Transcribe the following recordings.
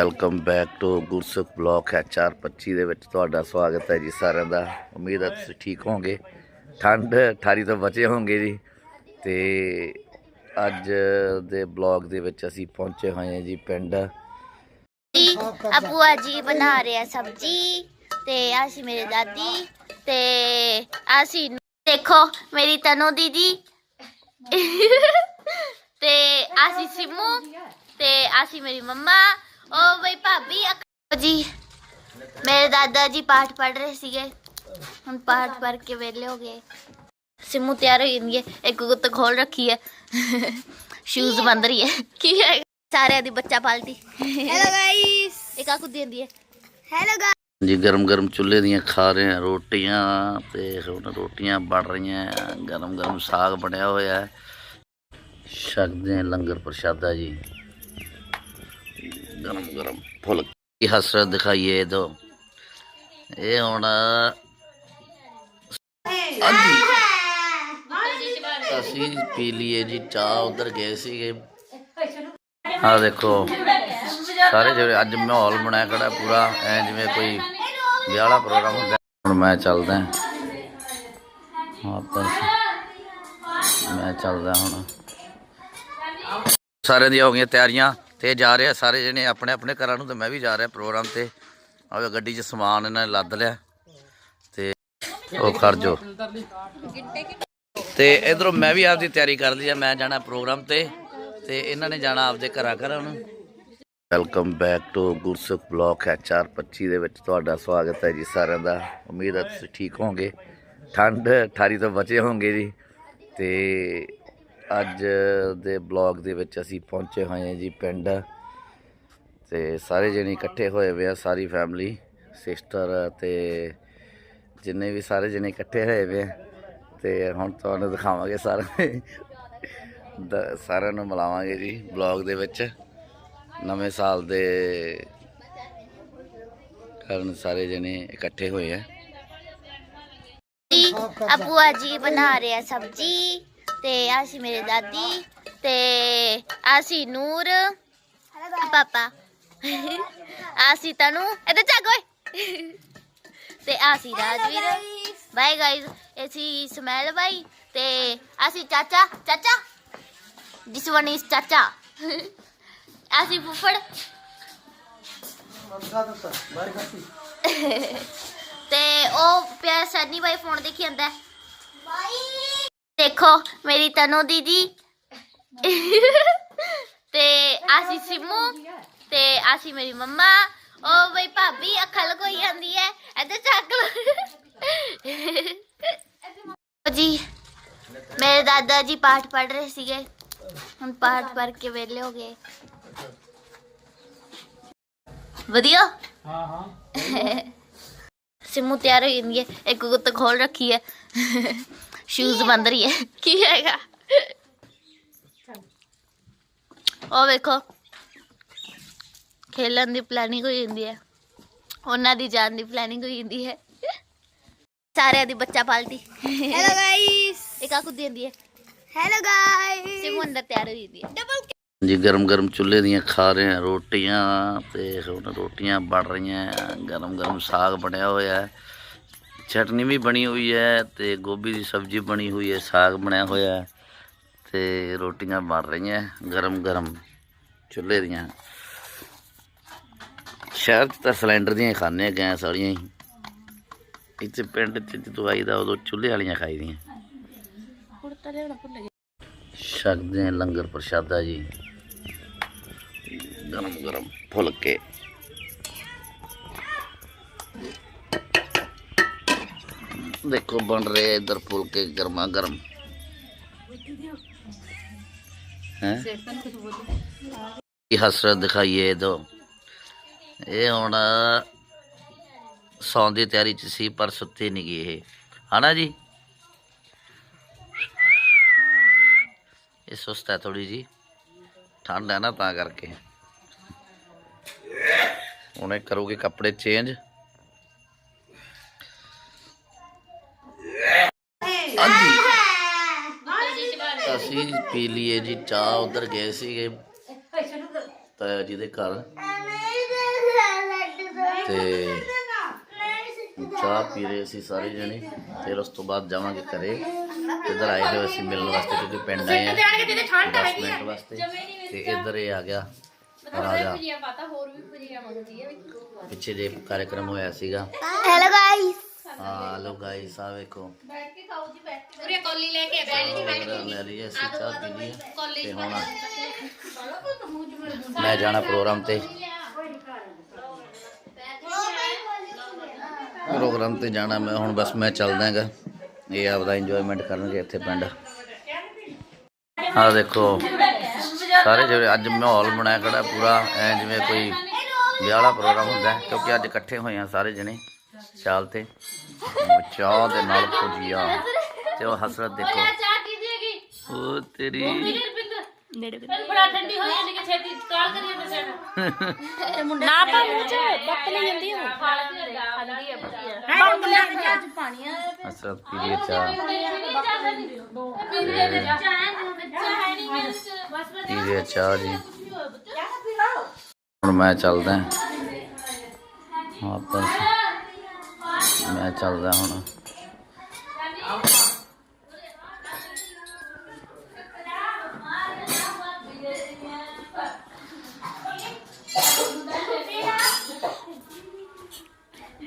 Welcome back to Gursukh block HR 25 ਦੇ ਵਿੱਚ ਤੁਹਾਡਾ ਸਵਾਗਤ ਹੈ ਜੀ ਸਾਰਿਆਂ ਦਾ। ਉਮੀਦ ਹੈ ਤੁਸੀਂ ਠੀਕ ਹੋਵੋਗੇ। ਠੰਡ, ਠਾਰੀ ਤੋਂ ਬਚੇ ਹੋਵੋਗੇ ਜੀ। ਤੇ ਅੱਜ ਦੇ ਬਲੌਗ ਦੇ ਵਿੱਚ ਅਸੀਂ ਪਹੁੰਚੇ ਹੋਏ ਹਾਂ ਜੀ ਪਿੰਡ। ਜੀ ਜੀ ਬਣਾ ਰਹੇ ਆ ਸਬਜੀ ਤੇ ਅਸੀਂ ਮੇਰੇ ਦਾਦੀ ਤੇ ਅਸੀਂ ਦੇਖੋ, ਮੇਰੀ ਤਨੂ ਦੀਦੀ। ਤੇ ਅਸੀਂ ਸਿਮੂ ਤੇ ਅਸੀਂ ਮੇਰੀ ਮੰਮਾ। ਓ ਬਈ ਭਾਬੀ ਅਕ- ਜੀ। ਮੇਰੇ ਦਾਦਾ ਜੀ ਪਾਠ ਪੜ ਰਹੇ ਸੀਗੇ। ਹੁਣ ਪਾਠ ਪੜ ਕੇ ਵਿਹਲੇ ਹੋ ਗਏ। ਸਿਮੂ ਤਿਆਰ ਹੋਈ ਜਾਂਦੀ ਹੈ। ਇੱਕ ਗੁੱਤ ਖੋਲ ਰੱਖੀ ਹੈ। ਸ਼ੂਜ਼ ਬੰਦ ਰਹੀ ਹੈ। ਕੀ ਹੈ? ਸਾਰਿਆਂ ਦੀ ਬੱਚਾ ਪਾਲਟੀ। ਹੈਲੋ ਗਾਇਸ ਇੱਕ ਆ ਕੁੱਦੀ ਜਾਂਦੀ ਹੈ। ਹੈਲੋ ਜੀ ਗਰਮ ਗਰਮ ਚੁੱਲ੍ਹੇ ਦੀਆਂ ਖਾ ਰਹੇ ਹਾਂ ਰੋਟੀਆਂ। ਤੇ ਹੁਣ ਰੋਟੀਆਂ ਬਣ ਰਹੀਆਂ। ਗਰਮ ਗਰਮ ਸਾਗ ਬਣਿਆ ਹੋਇਆ ਹੈ। ਛਕਦੇ ਲੰਗਰ ਪ੍ਰਸ਼ਾਦਾ ਜੀ। ਗਰਮ ਗਰਮ, ਫੁੱਲ। ਕੀ ਹਸਰਤ ਦਿਖਾਈਏ ਦੋ ਇਹ ਹੁਣ ਅਸੀਂ ਪੀ ਲਈਏ ਜੀ ਚਾਹ, ਉਧਰ ਗਏ ਸੀਗੇ। ਆ ਦੇਖੋ, ਸਾਰੇ ਜਿਹੜੇ ਅੱਜ ਮਾਹੌਲ ਬਣਾਇਆ ਖੜਾ ਪੂਰਾ, ਐ ਜਿਵੇਂ ਕੋਈ ਵਿਆਹ ਵਾਲਾ ਪ੍ਰੋਗਰਾਮ ਹੁੰਦਾ। ਹੁਣ ਮੈਂ ਚੱਲਦਾ ਹਾਂ। ਮੈਂ ਚੱਲਦਾ ਹੁਣ। ਸਾਰਿਆਂ ਦੀਆਂ ਹੋ ਗਈਆਂ ਤਿਆਰੀਆਂ। ਤੇ ਜਾ ਰਹੇ ਆ ਸਾਰੇ ਜਣੇ ਆਪਣੇ ਆਪਣੇ ਘਰਾਂ ਨੂੰ ਤੇ ਮੈਂ ਵੀ ਜਾ ਰਿਹਾ ਪ੍ਰੋਗਰਾਮ ਤੇ। ਆਵੇ ਗੱਡੀ 'ਚ ਸਮਾਨ ਇਹਨਾਂ ਨੇ ਲੱਦ ਲਿਆ ਤੇ ਉਹ ਕਰ ਜੋ। ਤੇ ਇਧਰੋਂ ਮੈਂ ਵੀ ਆਪਦੀ ਤਿਆਰੀ ਕਰ ਲਈ ਆ, ਮੈਂ ਜਾਣਾ ਪ੍ਰੋਗਰਾਮ ਤੇ ਤੇ ਇਹਨਾਂ ਨੇ ਜਾਣਾ ਆਪਦੇ ਘਰਾਂ ਘਰਾਂ ਨੂੰ। Welcome back to Gursukh block HR 25 ਦੇ ਵਿੱਚ ਤੁਹਾਡਾ ਸਵਾਗਤ ਹੈ ਜੀ ਸਾਰਿਆਂ ਦਾ। ਉਮੀਦ ਹੈ ਤੁਸੀਂ ਠੀਕ ਹੋਵੋਗੇ। ਠੰਡ, ਠਾਰੀ ਤੋਂ ਬਚੇ ਹੋਵੋਗੇ ਜੀ। ਤੇ ਅੱਜ ਦੇ ਬਲੌਗ ਦੇ ਵਿੱਚ ਅਸੀਂ ਪਹੁੰਚੇ ਹੋਏ ਹਾਂ ਜੀ ਪਿੰਡ। ਤੇ ਸਾਰੇ ਜਣੇ ਇਕੱਠੇ ਹੋਏ ਹੋਏ ਆ, ਸਾਰੀ ਫੈਮਿਲੀ ਸਿਸਟਰ ਤੇ ਜਿੰਨੇ ਵੀ ਸਾਰੇ ਜਣੇ ਇਕੱਠੇ ਹੋਏ ਹੋਏ ਆ। ਤੇ ਹੁਣ ਤੁਹਾਨੂੰ ਦਿਖਾਵਾਂਗੇ ਸਾਰੇ ਸਾਰਿਆਂ ਨੂੰ ਮਿਲਾਵਾਂਗੇ ਜੀ ਬਲੌਗ ਦੇ ਵਿੱਚ। ਨਵੇਂ ਸਾਲ ਦੇ ਕਾਰਨ ਸਾਰੇ ਜਣੇ ਇਕੱਠੇ ਹੋਏ ਆ। ਜੀ ਜੀ ਬਣਾ ਰਹੇ ਆ ਸਬਜੀ। ਤੇ ਅਸੀਂ ਮੇਰੇ ਦਾਦੀ ਤੇ ਅਸੀਂ ਨੂਰ ਪਾਪਾ। ਅਸੀਂ ਤਨੂ। ਇੱਧਰ ਚੱਕ ਓਏ ਤੇ ਅਸੀਂ ਰਾਜਵੀਰ। ਬਾਈ ਗਾਇਸ ਅਸੀਂ ਸਮੈਲ ਬਾਈ ਤੇ ਅਸੀਂ ਚਾਚਾ। ਚਾਚਾ। ਜਿਸ ਵਨ ਇਸ ਚਾਚਾ। ਅਸੀਂ ਫੁੱਫੜ। ਤੇ ਉਹ ਪਿਆ ਸੈਨੀ ਬਾਈ ਫੋਨ ਦੇਖੀ ਜਾਂਦਾ। ਦੇਖੋ ਮੇਰੀ ਤਨੂ ਦੀਦੀ। ਤੇ ਅਸੀਂ ਸਿਮੂ ਤੇ ਅਸੀਂ ਮੇਰੀ ਮੰਮਾ। ਉਹ ਬਈ ਭਾਬੀ ਅੱਖਾਂ ਲਗੋਈ ਜਾਂਦੀ ਹੈ ਇੱਧਰ ਚੱਕ ਲਓ। ਜੀ ਮੇਰੇ ਦਾਦਾ ਜੀ ਪਾਠ ਪੜ ਰਹੇ ਸੀਗੇ। ਹੁਣ ਪਾਠ ਪੜ ਕੇ ਵਿਹਲੇ ਹੋ ਗਏ। ਵਧੀਆ? ਹਾਂ ਹਾਂ। ਸਿਮੂ ਤਿਆਰ ਹੋਈ ਜਾਂਦੀ ਹੈ ਇੱਕ ਗੁੱਤ ਖੋਲ ਰੱਖੀ ਹੈ ਸ਼ੂਜ਼ ਬੰਦ ਰਹੀ ਹੈ ਕੀ ਹੈਗਾ ਉਹ ਵੇਖੋ ਖੇਲਣ ਦੀ ਪਲੈਨਿੰਗ ਹੋਈ ਜਾਂਦੀ ਹੈ ਉਹਨਾਂ ਦੀ ਜਾਣ ਦੀ ਪਲੈਨਿੰਗ ਹੋਈ ਜਾਂਦੀ ਹੈ ਸਾਰਿਆਂ ਦੀ ਬੱਚਾ ਪਾਲਟੀ ਹੈਲੋ ਗਾਇਸ ਇੱਕ ਆ ਕੁੱਦੀ ਜਾਂਦੀ ਹੈ ਹੈਲੋ ਗਾਇਸ ਸਿਮੂ ਅੰਦਰ ਤਿਆਰ ਹੋਈ ਜਾਂਦੀ ਹੈ ਜੀ ਗਰਮ ਗਰਮ ਚੁੱਲ੍ਹੇ ਦੀਆਂ ਖਾ ਰਹੇ ਹਾਂ ਰੋਟੀਆਂ ਤੇ ਹੁਣ ਰੋਟੀਆਂ ਬਣ ਰਹੀਆਂ ਗਰਮ ਗਰਮ ਸਾਗ ਬਣਿਆ ਹੋਇਆ ਹੈ। ਚਟਨੀ ਵੀ ਬਣੀ ਹੋਈ ਹੈ ਤੇ ਗੋਭੀ ਦੀ ਸਬਜ਼ੀ ਬਣੀ ਹੋਈ ਹੈ, ਸਾਗ ਬਣਿਆ ਹੋਇਆ ਹੈ ਤੇ ਰੋਟੀਆਂ ਬਣ ਰਹੀਆਂ, ਗਰਮ ਗਰਮ ਚੁੱਲ੍ਹੇ ਦੀਆਂ। ਸ਼ਹਿਰ 'ਚ ਤਾਂ ਸਿਲੰਡਰ ਦੀਆਂ ਹੀ ਖਾਂਦੇ ਆ, ਗੈਸ ਵਾਲੀਆਂ ਹੀ। ਇੱਥੇ ਪਿੰਡ 'ਚ ਜਦੋਂ ਆਈਦਾ, ਉਦੋਂ ਚੁੱਲ੍ਹੇ ਵਾਲੀਆਂ ਖਾਈਦੀਆਂ ਕੁੜਤਾ ਲੈਣਾ ਛਕਦੇ ਹਾਂ ਲੰਗਰ ਪ੍ਰਸ਼ਾਦਾ ਜੀ। ਗਰਮ ਗਰਮ ਫੁਲਕੇ। ਦੇਖੋ ਬਣ ਰਹੇ ਇਧਰ ਫੁਲਕੇ ਗਰਮਾ ਗਰਮ। ਹੈ? ਕੀ ਹਸਰਤ ਦਿਖਾਈਏ ਦੋ ਇਹ ਹੁਣ ਸੌਣ ਦੀ ਤਿਆਰੀ ਚ ਸੀ, ਪਰ ਸੁੱਤੀ ਨਹੀਂ ਗਈ ਇਹ। ਹਨਾ ਜੀ? ਇਹ ਸੁਸਤ ਹੈ ਥੋੜੀ ਜੀ। ਠੰਡ ਹੈ ਨਾ ਤਾਂ ਕਰਕੇ। ਹੁਣੇ ਕਰੋਗੇ ਕੱਪੜੇ ਚੇਂਜ ਹਾਂਜੀ ਅਸੀਂ ਪੀ ਲਈਏ ਜੀ ਚਾਹ ਉਧਰ ਗਏ ਸੀਗੇ। ਤਾਇਆ ਜੀ ਦੇ ਘਰ ਤੇ ਚਾਹ ਪੀ ਰਹੇ ਸੀ ਸਾਰੇ ਜਣੇ ਫਿਰ ਉਸ ਤੋਂ ਬਾਅਦ ਜਾਵਾਂਗੇ ਘਰੇ। ਇੱਧਰ ਆਏ ਹੋਏ ਸੀ ਮਿਲਣ ਵਾਸਤੇ ਕਿਉਂਕਿ ਪਿੰਡ ਆਏ ਆ। 10 ਮਿੰਟ ਵਾਸਤੇ। ਤੇ ਇੱਧਰ ਇਹ ਆ ਗਿਆ ਰਾਜਾ। ਪਿੱਛੇ ਜੇ ਕਾਰਜਕ੍ਰਮ ਹੋਇਆ ਸੀਗਾ। ਹੈਲੋ ਗਾਇਸ ਹਾਂ ਲੋ ਗਾਇਸ ਆ ਵੇਖੋ। ਉਰੇ ਕੋਲੀ ਲੈ ਕੇ ਬੈਠ ਤੇ ਹੁਣ ਮੈਂ ਜਾਣਾ ਪ੍ਰੋਗਰਾਮ ਤੇ। ਪ੍ਰੋਗਰਾਮ ਤੇ ਜਾਣਾ ਮੈਂ ਹੁਣ ਬਸ ਮੈਂ ਚੱਲਦਾ ਹੈਗਾ। ਇਹ ਆਪਦਾ ਇੰਜੋਇਮੈਂਟ ਕਰਨਗੇ ਇੱਥੇ ਪਿੰਡ। ਆਹ ਦੇਖੋ ਸਾਰੇ ਜਿਹੜੇ ਅੱਜ ਮਾਹੌਲ ਬਣਾਇਆ ਖੜਾ ਪੂਰਾ ਐ ਜਿਵੇਂ ਕੋਈ ਵਿਆਹ ਵਾਲਾ ਪ੍ਰੋਗਰਾਮ ਹੁੰਦਾ ਕਿਉਂਕਿ ਅੱਜ ਇਕੱਠੇ ਹੋਏ ਆ ਸਾਰੇ ਜਣੇ। ਚਾਲ ਤੇ। ਚਾਹ ਦੇ ਨਾਲ ਭੁਜੀਆ। ਤੇ ਉਹ ਹਸਰਤ ਦੇਖੋ। ਚਾਹ ਕੀ ਦੇਗੀ ਉਹ ਤੇਰੀ ਨੇੜੇ ਬੜਾ ਠੰਡੀ ਹੋ ਜਾਂਦੀ ਕਿ ਛੇਤੀ ਕਾਲ ਕਰੀਏ ਮੁੰਡਾ ਨਾ ਪਾ ਮੂੰਹ ਚ ਬੱਪ ਲਈ ਜਾਂਦੀ ਹੋ ਖਾਂਦੀ ਹੈ ਲੈ ਚ ਪਾਣੀ ਆ ਹਸਰਤ ਪੀਰੀ ਚਾਹ। ਪੀਰੀ ਚਾਹ ਜੀ। ਹੁਣ ਮੈਂ ਚੱਲਦਾ। ਵਾਪਸ। ਮੈਂ ਚੱਲਦਾ ਹੁਣ।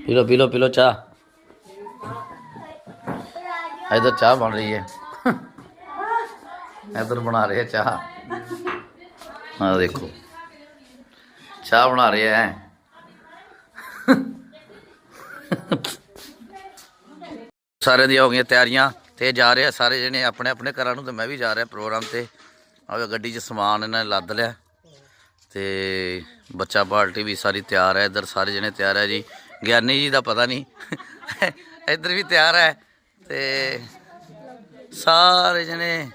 ਪੀ ਲੋ ਪੀ ਲੋ ਪੀ ਲੋ ਚਾਹ ਇਧਰ ਚਾਹ ਬਣ ਰਹੀ ਹੈ। ਇਧਰ ਬਣਾ ਰਹੇ ਆ ਚਾਹ। ਆ ਦੇਖੋ। ਚਾਹ ਬਣਾ ਰਹੇ ਆ ਸਾਰਿਆਂ ਦੀਆਂ ਹੋ ਗਈਆਂ ਤਿਆਰੀਆਂ ਤੇ ਜਾ ਰਹੇ ਆ ਸਾਰੇ ਜਣੇ ਆਪਣੇ ਆਪਣੇ ਘਰਾਂ ਨੂੰ ਤੇ ਮੈਂ ਵੀ ਜਾ ਰਿਹਾ ਪ੍ਰੋਗਰਾਮ ਤੇ। ਆਵੇ ਗੱਡੀ 'ਚ ਸਮਾਨ ਇਹਨਾਂ ਨੇ ਲੱਦ ਲਿਆ ਤੇ ਬੱਚਾ ਪਾਰਟੀ ਵੀ ਸਾਰੀ ਤਿਆਰ ਹੈ, ਇੱਧਰ ਸਾਰੇ ਜਣੇ ਤਿਆਰ ਹੈ ਜੀ। ਗਿਆਨੀ ਜੀ ਦਾ ਪਤਾ ਨਹੀਂ, ਇੱਧਰ ਵੀ ਤਿਆਰ ਹੈ ਤੇ ਸਾਰੇ ਜਣੇ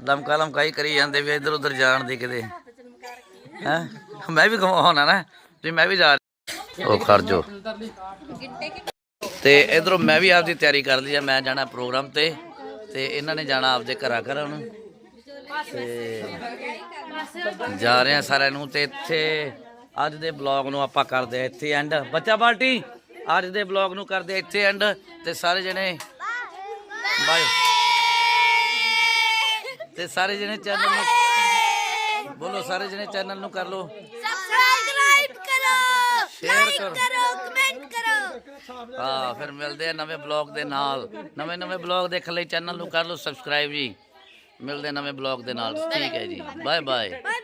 ਦਮਕਾ ਲਮਕਾਈ ਕਰੀ ਜਾਂਦੇ ਵੀ ਇੱਧਰ ਉੱਧਰ ਜਾਣ ਦੇ ਕਿਤੇ। ਹੈ? ਮੈਂ ਵੀ ਘਮਾਉਣਾ ਨਾ, ਵੀ ਮੈਂ ਵੀ ਜਾ ਰਿਹਾ। ਉਹ ਖਰਜੋ ਤੇ ਇਧਰੋਂ ਮੈਂ ਵੀ ਆਪਦੀ ਤਿਆਰੀ ਕਰ ਲਈ ਆ, ਮੈਂ ਜਾਣਾ ਪ੍ਰੋਗਰਾਮ ਤੇ ਤੇ ਇਹਨਾਂ ਨੇ ਜਾਣਾ ਆਪਦੇ ਘਰਾਂ ਘਰਾਂ ਨੂੰ। ਤੇ ਜਾ ਰਹੇ ਆ ਸਾਰਿਆਂ ਨੂੰ ਤੇ ਇੱਥੇ ਅੱਜ ਦੇ ਬਲੌਗ ਨੂੰ ਆਪਾਂ ਕਰਦੇ ਆ ਇੱਥੇ ਐਂਡ ਬੱਚਾ ਪਾਰਟੀ ਅੱਜ ਦੇ ਬਲੌਗ ਨੂੰ ਕਰਦੇ ਆ ਇੱਥੇ ਐਂਡ ਤੇ ਸਾਰੇ ਜਣੇ ਬਾਏ। ਤੇ ਸਾਰੇ ਜਣੇ ਚੈਨਲ ਨੂੰ ਬੋਲੋ, ਸਾਰੇ ਜਣੇ ਚੈਨਲ ਨੂੰ ਕਰ ਲਓ। ਸਬਸਕ੍ਰਾਈਬ ਸ਼ੇਅਰ ਕਰੋ। ਕਰੋ ਕਮੈਂਟ ਕਰੋ। ਹਾਂ ਫਿਰ ਮਿਲਦੇ ਆ ਨਵੇਂ ਬਲੌਗ ਦੇ ਨਾਲ। ਨਵੇਂ ਨਵੇਂ ਬਲੌਗ ਦੇਖਣ ਲਈ ਚੈਨਲ ਨੂੰ ਕਰ ਲਓ ਸਬਸਕ੍ਰਾਈਬ ਜੀ। ਮਿਲਦੇ ਆ ਨਵੇਂ ਬਲੌਗ ਦੇ ਨਾਲ। ਠੀਕ ਹੈ ਜੀ। Bye bye bye bye